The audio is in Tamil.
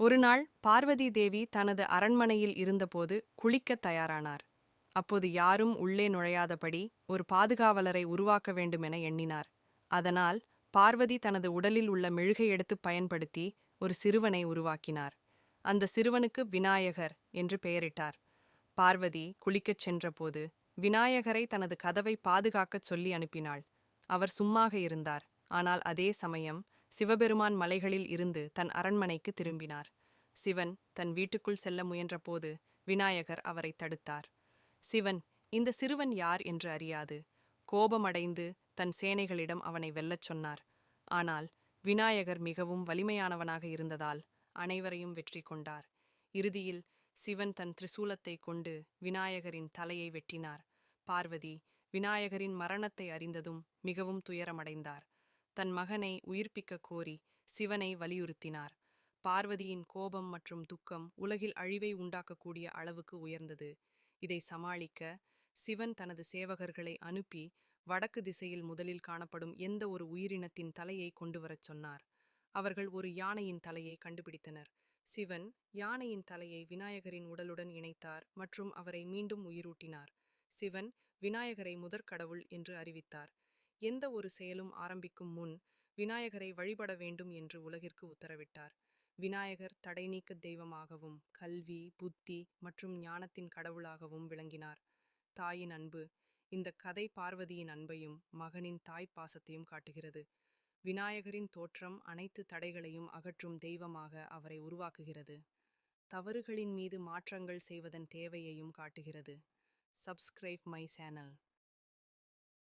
ஒருநாள் பார்வதி தேவி தனது அரண்மனையில் இருந்தபோது குளிக்கத் தயாரானார். அப்போது யாரும் உள்ளே நுழையாதபடி ஒரு பாதுகாவலரை உருவாக்க வேண்டுமென எண்ணினார். அதனால் பார்வதி தனது உடலில் உள்ள மெழுகை எடுத்து பயன்படுத்தி ஒரு சிறுவனை உருவாக்கினார். அந்த சிறுவனுக்கு விநாயகர் என்று பெயரிட்டார். பார்வதி குளிக்கச் சென்றபோது விநாயகரை தனது கதவை பாதுகாக்கச் சொல்லி அனுப்பினாள். அவர் சும்மாக இருந்தார். ஆனால் அதே சமயம் சிவபெருமான் மலைகளில் இருந்து தன் அரண்மனைக்கு திரும்பினார். சிவன் தன் வீட்டுக்குள் செல்ல முயன்றபோது விநாயகர் அவரை தடுத்தார். சிவன் இந்த சிறுவன் யார் என்று அறியாது. கோபமடைந்து தன் சேனைகளிடம் அவனை வெல்லச் சொன்னார். ஆனால் விநாயகர் மிகவும் வலிமையானவனாக இருந்ததால் அனைவரையும் வெற்றி கொண்டார். இறுதியில் சிவன் தன் திரிசூலத்தை கொண்டு விநாயகரின் தலையை வெட்டினார். பார்வதி விநாயகரின் மரணத்தை அறிந்ததும் மிகவும் துயரமடைந்தார். தன் மகனை உயிர்ப்பிக்க கோரி சிவனை வலியுறுத்தினார். பார்வதியின் கோபம் மற்றும் துக்கம் உலகில் அழிவை உண்டாக்கக்கூடிய அளவுக்கு உயர்ந்தது. இதை சமாளிக்க சிவன் தனது சேவகர்களை அனுப்பி வடக்கு திசையில் முதலில் காணப்படும் எந்த ஒரு உயிரினத்தின் தலையை கொண்டு வரச் சொன்னார். அவர்கள் ஒரு யானையின் தலையை கண்டுபிடித்தனர். சிவன் யானையின் தலையை விநாயகரின் உடலுடன் இணைத்தார் மற்றும் அவரை மீண்டும் உயிரூட்டினார். சிவன் விநாயகரை முதற்கடவுள் என்று அறிவித்தார். எந்த ஒரு செயலும் ஆரம்பிக்கும் முன் விநாயகரை வழிபட வேண்டும் என்று உலகிற்கு உத்தரவிட்டார். விநாயகர் தடைநீக்க தெய்வமாகவும் கல்வி புத்தி மற்றும் ஞானத்தின் கடவுளாகவும் விளங்கினார். தாயின் அன்பு இந்த கதை பார்வதியின் அன்பையும் மகனின் தாய் பாசத்தையும் காட்டுகிறது. விநாயகரின் தோற்றம் அனைத்து தடைகளையும் அகற்றும் தெய்வமாக அவரை உருவாக்குகிறது. தவறுகளின் மீது மாற்றங்கள் செய்வதன் தேவையையும் காட்டுகிறது. Subscribe my channel.